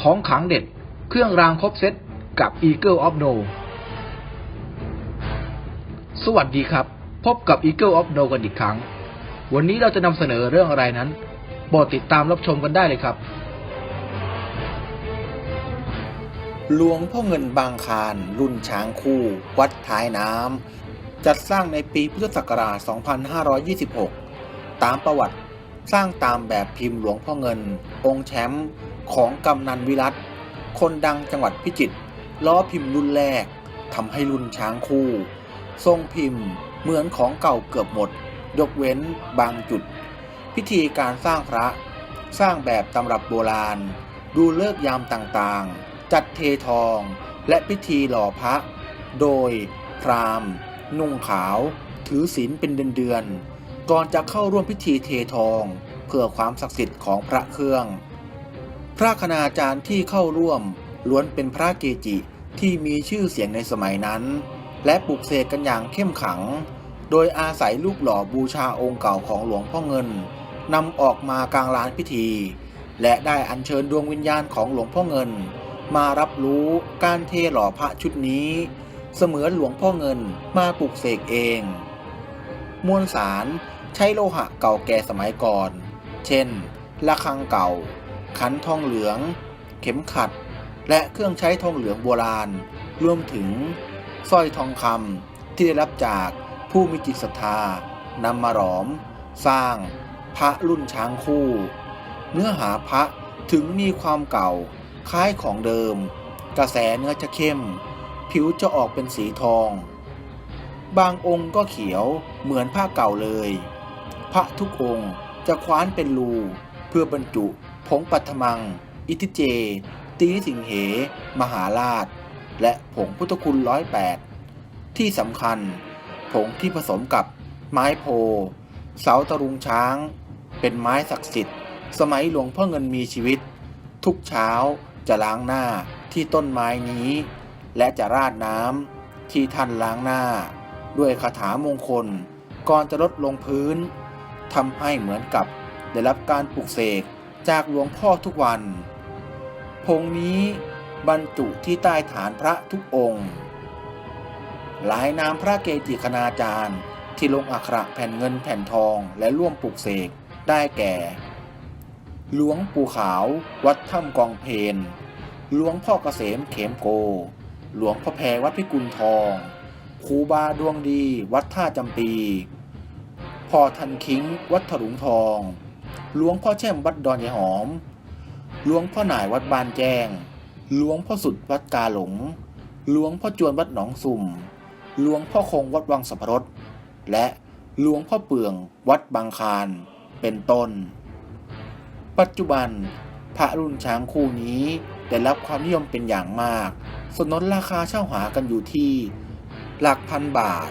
ของขังเด็ด เครื่องรางครบเซตกับ Eagle of No สวัสดีครับ พบกับ Eagle of No กันอีกครั้ง วันนี้เราจะนำเสนอเรื่องอะไรนั้นโปรดติดตามรับชมกันได้เลยครับ หลวงพ่อเงินบางคารรุ่นช้างคู่ วัดท้ายน้ำจัดสร้างในปีพุทธศักราช 2526 ตามประวัติสร้างตามแบบพิมพ์หลวงพ่อเงิน องค์แชมป์ ของกำนันวิรัตคนดังจังหวัดพิจิตรล้อพิมพ์รุ่นแรกทำให้รุ่นช้างคู่ ทรงพิมพ์เหมือนของเก่าเกือบหมด ยกเว้นบางจุด พิธีการสร้างพระ สร้างแบบตำรับโบราณ ดูเลิกยามต่างๆ จัดเททอง และพิธีหล่อพระ โดยพราหมณ์ นุ่งขาว ถือศีลเป็นเดือนๆก่อนจะเข้าร่วมพิธีเททอง เพื่อความศักดิ์สิทธิ์ของพระเครื่อง พระคณาจารย์ที่เข้าร่วมล้วนเป็นพระเกจิที่มีชื่อเสียงในสมัยนั้น และปลุกเสกกันอย่างเข้มขัง โดยอาศัยรูปหล่อบูชาองค์เก่าของหลวงพ่อเงินนำออกมากลางลานพิธี และได้อัญเชิญดวงวิญญาณของหลวงพ่อเงิน มารับรู้การเทหล่อพระชุดนี้ เสมือนหลวงพ่อเงินมาปลุกเสกเอง มวลสารใช้โลหะเก่าแก่สมัยก่อน เช่นระฆังเก่า ขันทองเหลือง เข็มขัด และเครื่องใช้ทองเหลืองโบราณ รวมถึงสร้อยทองคำที่ได้รับจากผู้มีจิตศรัทธานำมาหลอม สร้างพระรุ่นช้างคู่ เนื้อหาพระถึงมีความเก่า คล้ายของเดิม กระแสเนื้อจะเข้ม ผิวจะออกเป็นสีทอง บางองค์ก็เขียวเหมือนผ้าเก่าเลย พระทุกองค์จะคว้านเป็นรูเพื่อบรรจุ ผงปัทมัง อิทิเจ ตีสิงเห มหาราช และผงพุทธคุณร้อยแปดที่สำคัญ ผงที่ผสมกับไม้โพ เสาตะรุงช้าง เป็นไม้ศักดิ์สิทธิ์ สมัยหลวงพ่อเงินมีชีวิต ทุกเช้าจะล้างหน้าที่ต้นไม้นี้ และจะราดน้ำที่ท่านล้างหน้า ด้วยคาถามงคล ก่อนจะลดลงพื้นทำให้เหมือนกับได้รับการปลุกเสก จากหลวงพ่อทุกวันผงนี้บรรจุที่ใต้ฐานพระทุกองค์ หลายนามพระเกจิคณาจารย์ที่ลงอักขระแผ่นเงินแผ่นทองและร่วมปลุกเสกได้แก่ หลวงปู่ขาว วัดถ้ำกองเพนหลวงพ่อเกษมเขมโก หลวงพ่อแพรวัดพิกุลทองครูบาดวงดีวัดท่าจำปี พ่อทันคิงวัดถลุงทอง หลวงพ่อแช่มวัดดอนยายหอม หลวงพ่อหน่ายวัดบานแจ้งหลวงพ่อสุดวัดกาหลง หลวงพ่อจวนวัดหนองสุ่ม หลวงพ่อคงวัดวังสัพรสและหลวงพ่อเปืองวัดบางคารเป็นต้น ปัจจุบันพระรุ่นช้างคู่นี้ได้รับความนิยมเป็นอย่างมาก สนนราคาเช่าหากันอยู่ที่ หลักพันบาท